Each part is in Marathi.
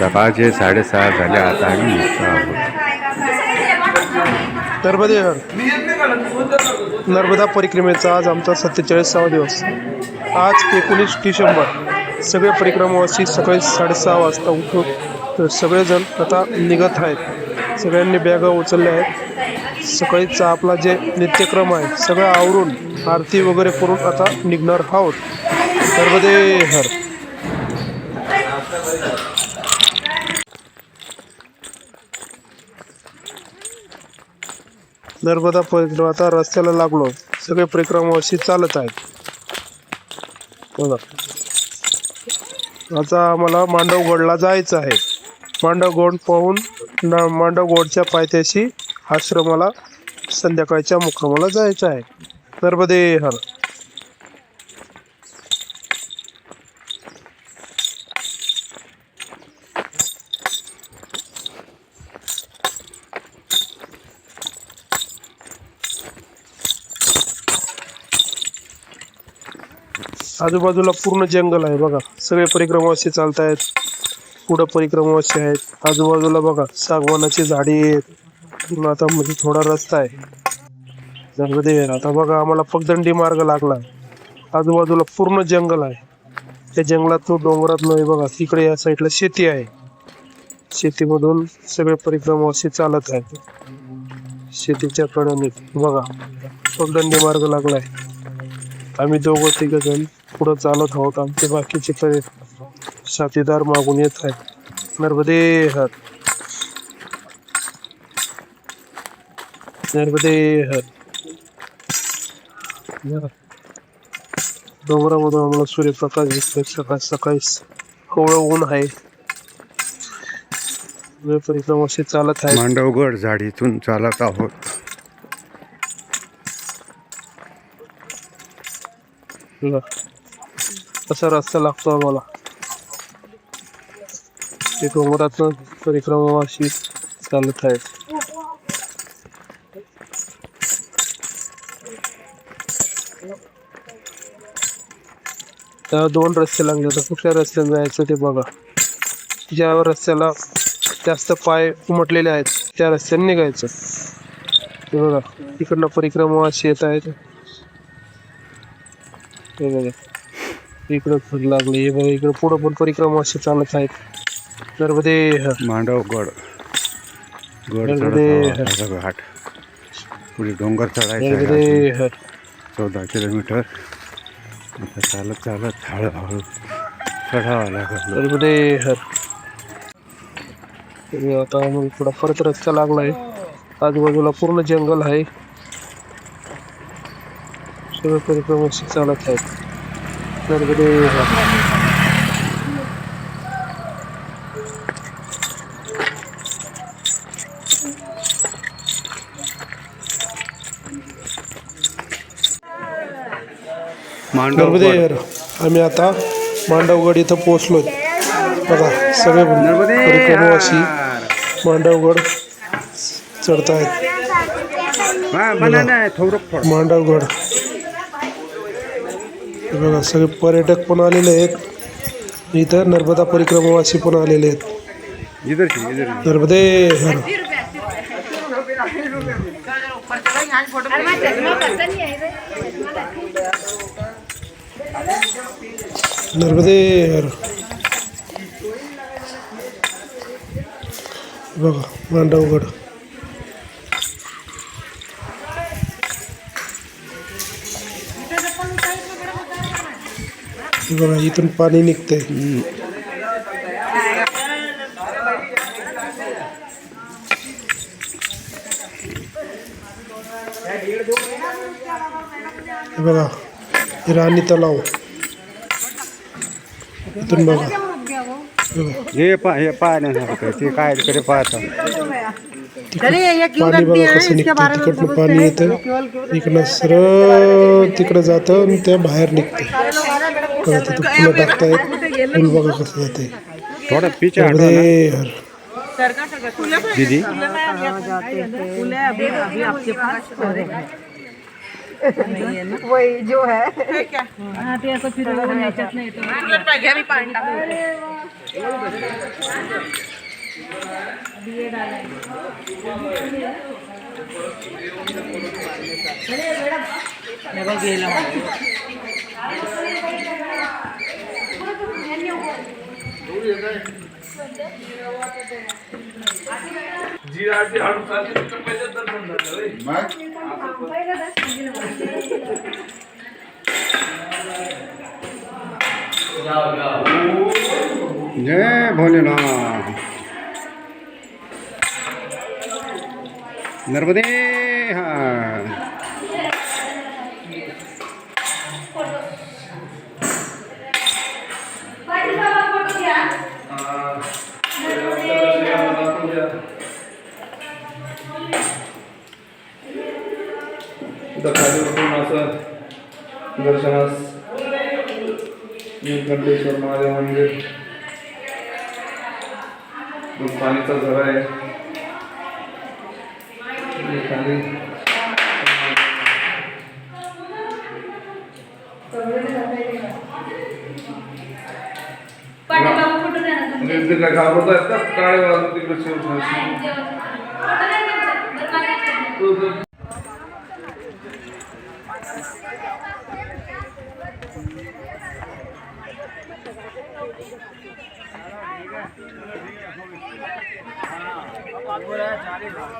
सकाळचे साडेसहा झाले आता आम्ही निघतो आहोत. नर्मदे नर्मदा परिक्रमेचा आज आमचा सत्तेचाळीसावा दिवस. आज एकोणीस डिसेंबर. सगळे परिक्रमावासी सकाळी साडेसहा वाजता उठून तर सगळेजण आता निघत आहेत. सगळ्यांनी बॅगा उचलल्या आहेत. सकाळीचा आपला जे नित्यक्रम आहे सगळं आवरून आरती वगैरे करून आता निघणार आहोत. नर्मदे हर नर्मदा परिक्रमा आता रस्त्याला लागलो. सगळे परिक्रमावासी चालत आहेत. बघा. आता आम्हाला मांडवगडला जायचं आहे. मांडवगड पाहून ना मांडवगडच्या पायथ्याशी आश्रमाला संध्याकाळच्या मुक्कामाला जायचं आहे. नर्मदे हर. आजूबाजूला पूर्ण जंगल आहे बघा. सगळे परिक्रमावासी चालत आहेत पुढं परिक्रमावासी आहेत. आजूबाजूला बघा सागवानाची झाडी आहेत. आता म्हणजे थोडा रस्ता आहे. नर्मदे आता बघा आम्हाला पगदंडी मार्ग लागला. आजूबाजूला पूर्ण जंगल आहे. त्या जंगलातून डोंगरात नाही बघा. तिकडे या साईडला शेती आहे. शेतीमधून सगळे परिक्रमावासी चालत आहेत. शेतीच्या कडेने बघा. पगदंडी मार्ग लागलाय. आम्ही दोघं तिघ जण पुढं चालत आहोत आमचे बाकीचे काही साथीदार मागून येत आहेत. नर्मदे हर. नर्मदे हर. डोंगरामधून आम्हाला सूर्यप्रकाश दिसतोय. सकाळ सकाळी कोवळं ऊन आहे. सगळे परिक्रमाशी चालत आहे. मांडवगड झाडीतून चालत आहोत. बघा. असा रस्ता लागतो आम्हाला? ते डोंगरातून परिक्रमा अशी चालत आहे त्या दोन रस्ते लागले तर कुठल्या रस्त्याने जायचं ते बघा. ज्या रस्त्याला जास्त पाय उमटलेले आहेत त्या रस्त्याने निघायचं. ते बघा तिकडनं परिक्रमा अशी येत आहेत. ते बघा. इकडं फुल लागले. हे बघा इकडं पुढं पण परिक्रमा अशी चालत आहेत. नर्मदे हर मांडवगड गड. चढत आता घाट पुढे डोंगर चढायचा आहे अजून. हर चौदा किलोमीटर. आता चालत चालत हळूहळू चढावं लागलं. हर हे. आता मग थोडा परत रस्ता लागलाय. आजूबाजूला पूर्ण जंगल आहे. सगळं परिक्रमा अशी चालत आहेत. नर्मदे हर नर्मदे मांडवगड हर आम्ही आता मांडवगड इथं पोहोचलोय. बघा सगळे परिक्रमावासी मांडवगड चढतायत. मांडवगड. हे बघा सगळे पर्यटक पण आलेले आहेत. इथं नर्मदा परिक्रमावासी पण आलेले आहेत. नर्मदे हर नर्मदे हर बघा मांडवगड. हे बघा इथून पाणी निघतंय. हे बघा राणी तलाव. इथून बघा. हे. हे पा हे पाहण्यासारखं ते काय तिकडे पाहतात पाणी बघा कसं निघतं तिकडनं पाणी येतं. इकडनं सरळ तिकडं जातं आणि ते बाहेर निघतं बघा तिथं फुलं टाकतायत फुल बघा कसं जाते थोडं पिछे हटो ना नर्मदे हर जय भोलेनाथ नर्मदे हा दर्शनास नीलकंठेश्वर महादेव मंदिर पाणीचा झरा आहे. खाली. पाठीमागं फोटो द्या ना तुमचे.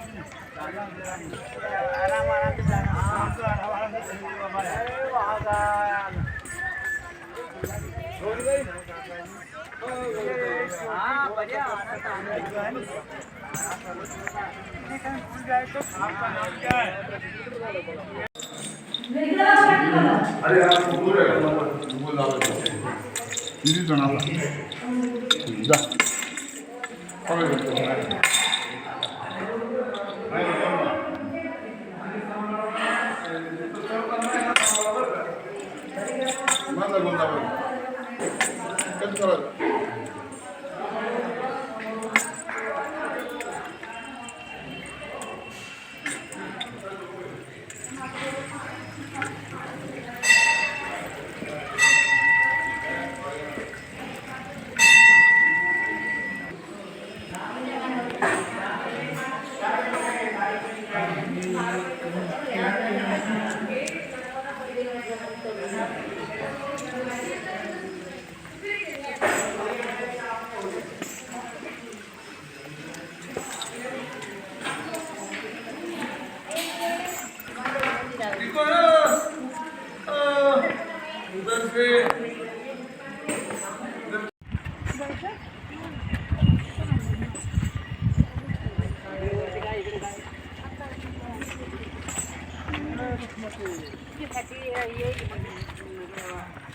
आणि ते काय घाबरत आहेत का काळे बाजू तिकडे शिवशाही. फोटो नाही तुमचे. बरं, मागे ठेवा.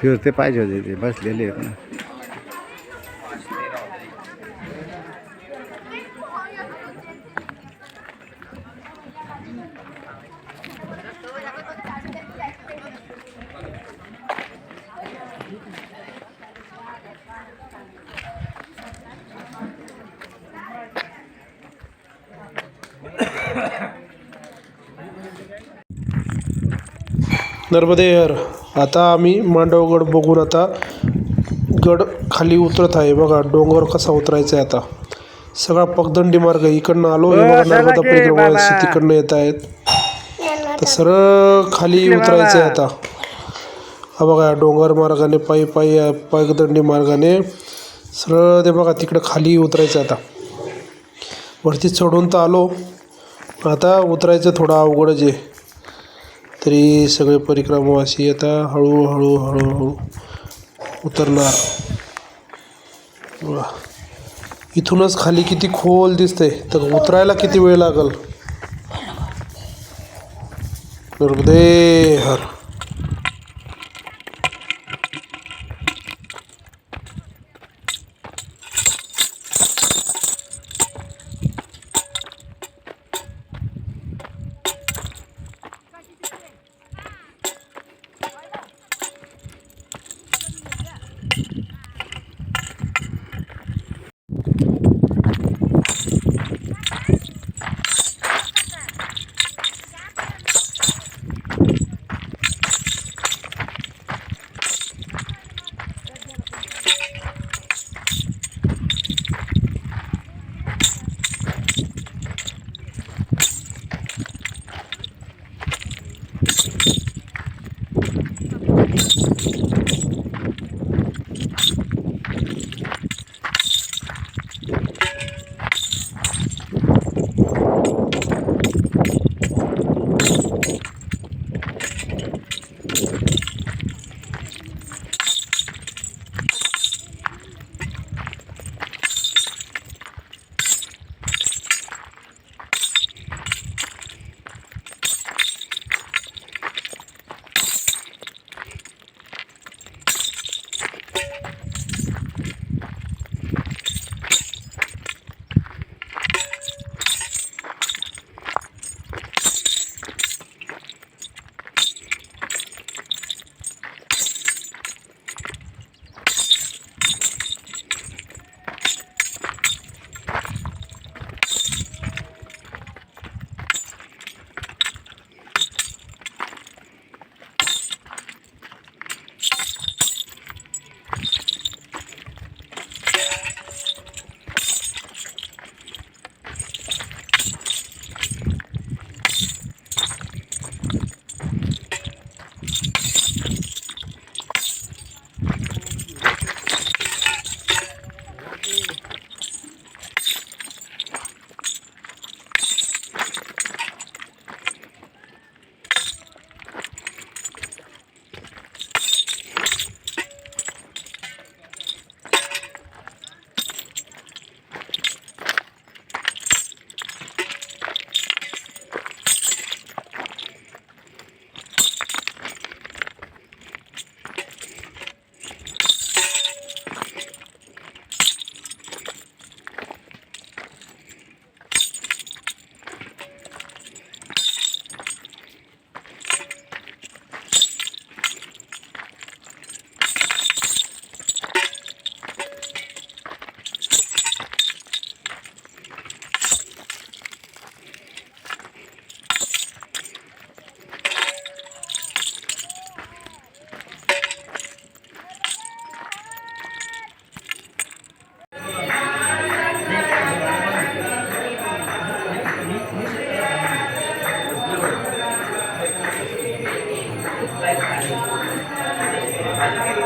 फिरते पाहिजे होते ते बसलेले आहेत ना. नर्मदेहर. आता आम्ही मांडवगड बघून आता गड खाली उतरत आहे. बघा डोंगर कसा उतरायचा आहे आता. सगळा पगदंडी मार्ग आहे. इकडनं आलो हे बघा नर्मदा परिक्रमावासी तिकडनं येत आहेत. तर सरळ खाली उतरायचं आहे आता. हा बघा डोंगर मार्गाने पायी पायी पगदंडी मार्गाने सरळ ते बघा तिकडं खाली उतरायचं आहे आता. वरती चढून तर आलो. आता उतरायचं थोडं अवघडच आहे. तरी सगळे परिक्रमावासी आता हळूहळू हळूहळू उतरणार. वा. इथूनच खाली किती खोल दिसते तर उतरायला किती वेळ लागल? हर. Спасибо.